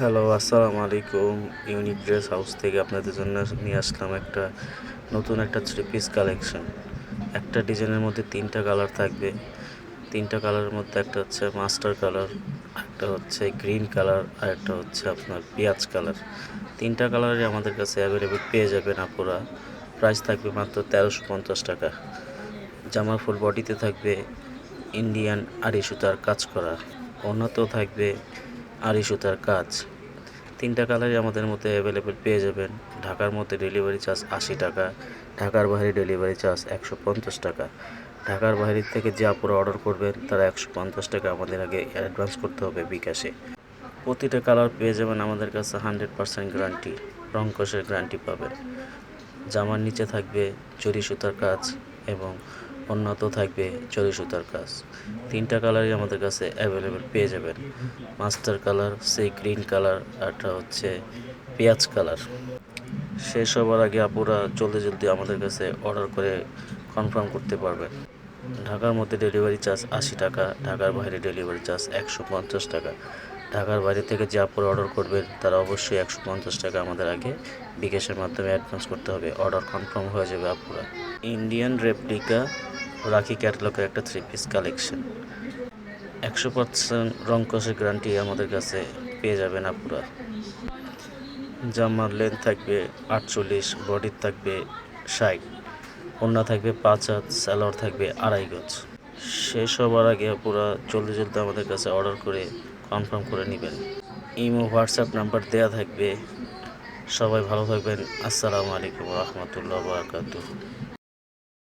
Hello আসসালামু আলাইকুম unique dress house থেকে আপনাদের জন্য নিয়ে আসলাম একটা নতুন একটা থ্রি পিস কালেকশন একটা ডিজাইনের মধ্যে তিনটা কালার থাকবে। তিনটা কালারের মধ্যে একটা হচ্ছে মাস্টার কালার একটা হচ্ছে গ্রিন কালার আর একটা হচ্ছে আপনার পেঁয়াজ কালার তিনটা কালারই আমাদের কাছে অ্যাভেলেবেল পেয়ে যাবেন আপুরা। প্রাইস থাকবে মাত্র তেরোশো পঞ্চাশ টাকা। জামার ফুল বডিতে থাকবে ইন্ডিয়ান আড়ি সুতার কাজ করা অন্যতেও থাকবে আড়ি সুতার কাজ। তিনটা কালারই আমাদের মধ্যে অ্যাভেলেবেল পেয়ে যাবেন। ঢাকার মধ্যে ডেলিভারি চার্জ আশি টাকা, ঢাকার বাইরে ডেলিভারি চার্জ একশো পঞ্চাশ টাকা। ঢাকার বাইরে থেকে যে আপুরা অর্ডার করবেন, তারা একশো পঞ্চাশ টাকা আমাদের আগে অ্যাডভান্স করতে হবে বিকাশে। প্রতিটা কালার পেয়ে যাবেন আমাদের কাছে হান্ড্রেড পার্সেন্ট গ্যারান্টি রং কষের গ্যারান্টি পাবেন। জামার নিচে থাকবে চুরি সুতার কাজ এবং অন্যত থাকবে চুরি সুতার কাজ। তিনটা কালারই আমাদের কাছে অ্যাভেলেবেল পেয়ে যাবেন। মাস্টার কালার, সেই গ্রিন কালার, আরটা হচ্ছে পেঁয়াজ কালার। শেষ হবার আগে আপুরা জলদি জলদি আমাদের কাছে অর্ডার করে কনফার্ম করতে পারবেন। ঢাকার মধ্যে ডেলিভারি চার্জ আশি টাকা, ঢাকার বাইরে ডেলিভারি চার্জ একশো পঞ্চাশ টাকা। ঢাকার বাইরে থেকে যে আপুরা অর্ডার করবেন, তারা অবশ্যই একশো পঞ্চাশ টাকা আমাদের আগে বিকাশের মাধ্যমে অ্যাডভান্স করতে হবে। অর্ডার কনফার্ম হয়ে যাবে আপুরা। ইন্ডিয়ান রেপ্লিকা রাখি ক্যাটালগের একটা থ্রি পিস কালেকশন একশো পার্সেন্ট রং কষের গ্যারান্টি আমাদের কাছে পেয়ে যাবেন আপুরা জামার লেন্থ থাকবে আটচল্লিশ বডির থাকবে ষাট, ওড়না থাকবে পাঁচ হাত স্যালোয়ার থাকবে আড়াই গজ। শেষ হবার আগে পুরো জলদি জলদি আমাদের কাছে অর্ডার করে কনফার্ম করে নেবেন। ইমো, হোয়াটসঅ্যাপ নাম্বার দেওয়া থাকবে। সবাই ভালো থাকবেন। আসসালামু আলাইকুম রহমতুল্লাহ বারকাতুহ।